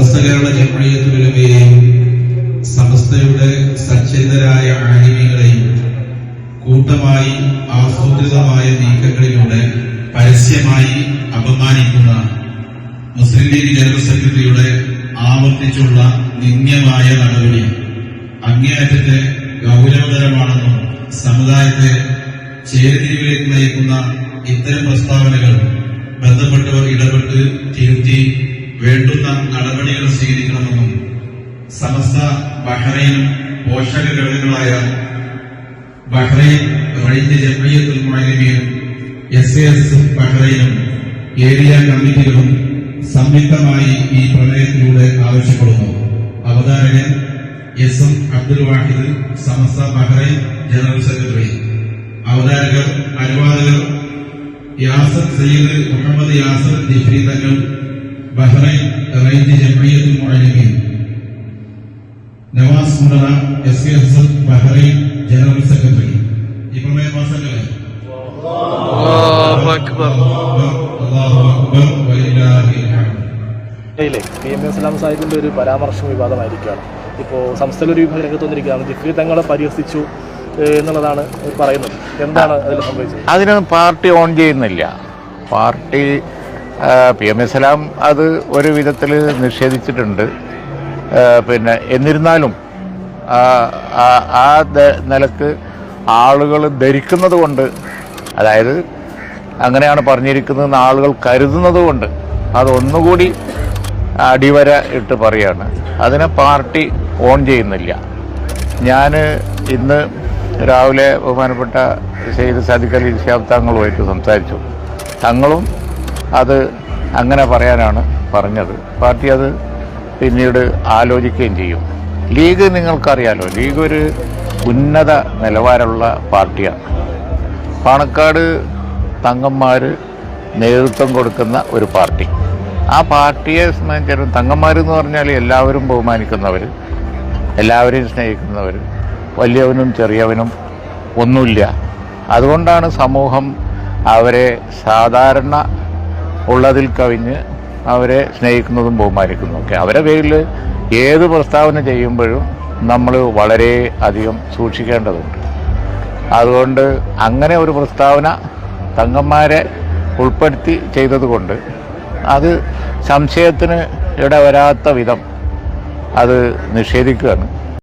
സമസ്ത കേരള ജമഴിയത്തുലമയെയും സമസ്തയുടെ സച്ചേതരായ ആലിമികളെയും കൂട്ടമായി ആസൂത്രിതമായ നീക്കങ്ങളിലൂടെ പരസ്യമായി അപമാനിക്കുന്ന മുസ്ലിം ലീഗ് ജനറൽ സെക്രട്ടറിയുടെ ആവർത്തിച്ചുള്ള നിന്ദ്യമായ നടപടി അങ്ങേയറ്റത്തെ ഗൗരവതരമാണെന്നും സമുദായത്തെ ചേരിതിരിവിലേക്ക് നയിക്കുന്ന ഇത്തരം പ്രസ്താവനകൾ ബന്ധപ്പെട്ടവർ ഇടപെട്ട് തിരുത്തി വേണ്ടുന്ന നടപടികൾ സ്വീകരിക്കണമെന്നും സമസ്ത ബഹ്റൈൻ പോഷക ഘടകങ്ങളായ ബഹ്റൈൻ റൈറ്റ് ജമയത്തുൽ മുഅല്ലിമീനും എസ് എസ് ബഹ്റൈനും ഏരിയ കമ്മിറ്റികളും സംയുക്തമായി ഈ പ്രമേയത്തിലൂടെ ആവശ്യപ്പെടുന്നു. അവതാരകൻ S M Abdul Wahid Samastha Bahrain general secretary. അവതാരകർ അനുവാദകർ Yasar Sayyid Muhammad Yasar Jifri Thangal Bahrain right Jamiyyathul Muallimeen Navas Mundara S K S F Bahrain general secretary. ഈ പ്രമേയ മാസങ്ങളെ അല്ലാഹു അക്ബർ. അല്ലാഹു അക്ബർ വലില്ലാഹിൽ ഹംദ് യിലെ പി എം ഇസ്ലാം സാഹിബിന്റെ ഒരു പരാമർശം വിവാദമായിരിക്കുകയാണ്. ഇപ്പോൾ സംസ്ഥാന ഒരു വിഭാഗം രംഗത്ത് വന്നിരിക്കുകയാണ്. ജിഫ്രി തങ്ങളെ പരിഹസിച്ചു എന്നുള്ളതാണ് പറയുന്നത്. എന്താണ് അതിൽ സംഭവിച്ചത്? അതിനൊന്നും പാർട്ടി ഓൺ ചെയ്യുന്നില്ല. പാർട്ടി പി എം എസ് എല്ലാം അത് ഒരു വിധത്തിൽ നിഷേധിച്ചിട്ടുണ്ട്. പിന്നെ എന്നിരുന്നാലും ആ- നിലയ്ക്ക് ആളുകൾ ധരിക്കുന്നത് കൊണ്ട് അതായത് അങ്ങനെയാണ് പറഞ്ഞിരിക്കുന്നതെന്ന് ആളുകൾ കരുതുന്നത് കൊണ്ട് അതൊന്നുകൂടി അടിവര ഇട്ട് പറയാണ്. അതിനെ പാർട്ടി ഓൺ ചെയ്യുന്നില്ല. ഞാൻ ഇന്ന് രാവിലെ ബഹുമാനപ്പെട്ട സെയ്ദ് സാദിഖ് അലി ഇഷാബ് തങ്ങളുമായിട്ട് സംസാരിച്ചു. തങ്ങളും അത് അങ്ങനെ പറയാനാണ് പറഞ്ഞത്. പാർട്ടി അത് പിന്നീട് ആലോചിക്കുകയും ചെയ്യും. ലീഗ് നിങ്ങൾക്കറിയാലോ ലീഗ് ഒരു ഉന്നത നിലവാരമുള്ള പാർട്ടിയാണ്. പാണക്കാട് തങ്ങന്മാർ നേതൃത്വം കൊടുക്കുന്ന ഒരു പാർട്ടി. ആ പാർട്ടിയെ സംബന്ധിച്ചിടത്തോളം തങ്ങന്മാരെന്ന് പറഞ്ഞാൽ എല്ലാവരും ബഹുമാനിക്കുന്നവർ എല്ലാവരെയും സ്നേഹിക്കുന്നവർ വലിയവനും ചെറിയവനും ഒന്നുമില്ല. അതുകൊണ്ടാണ് സമൂഹം അവരെ സാധാരണ ഉള്ളതിൽ കവിഞ്ഞ് അവരെ സ്നേഹിക്കുന്നതും ബഹുമാനിക്കുന്നതും ഒക്കെ. അവരെ പേരിൽ ഏത് പ്രസ്താവന ചെയ്യുമ്പോഴും നമ്മൾ വളരെ അധികം സൂക്ഷിക്കേണ്ടതുണ്ട്. അതുകൊണ്ട് അങ്ങനെ ഒരു പ്രസ്താവന തങ്ങന്മാരെ ഉൾപ്പെടുത്തി ചെയ്തതുകൊണ്ട് അത് സംശയത്തിന് ഇടവരാത്ത വിധം അത് നിഷേധിക്കുകയാണ്.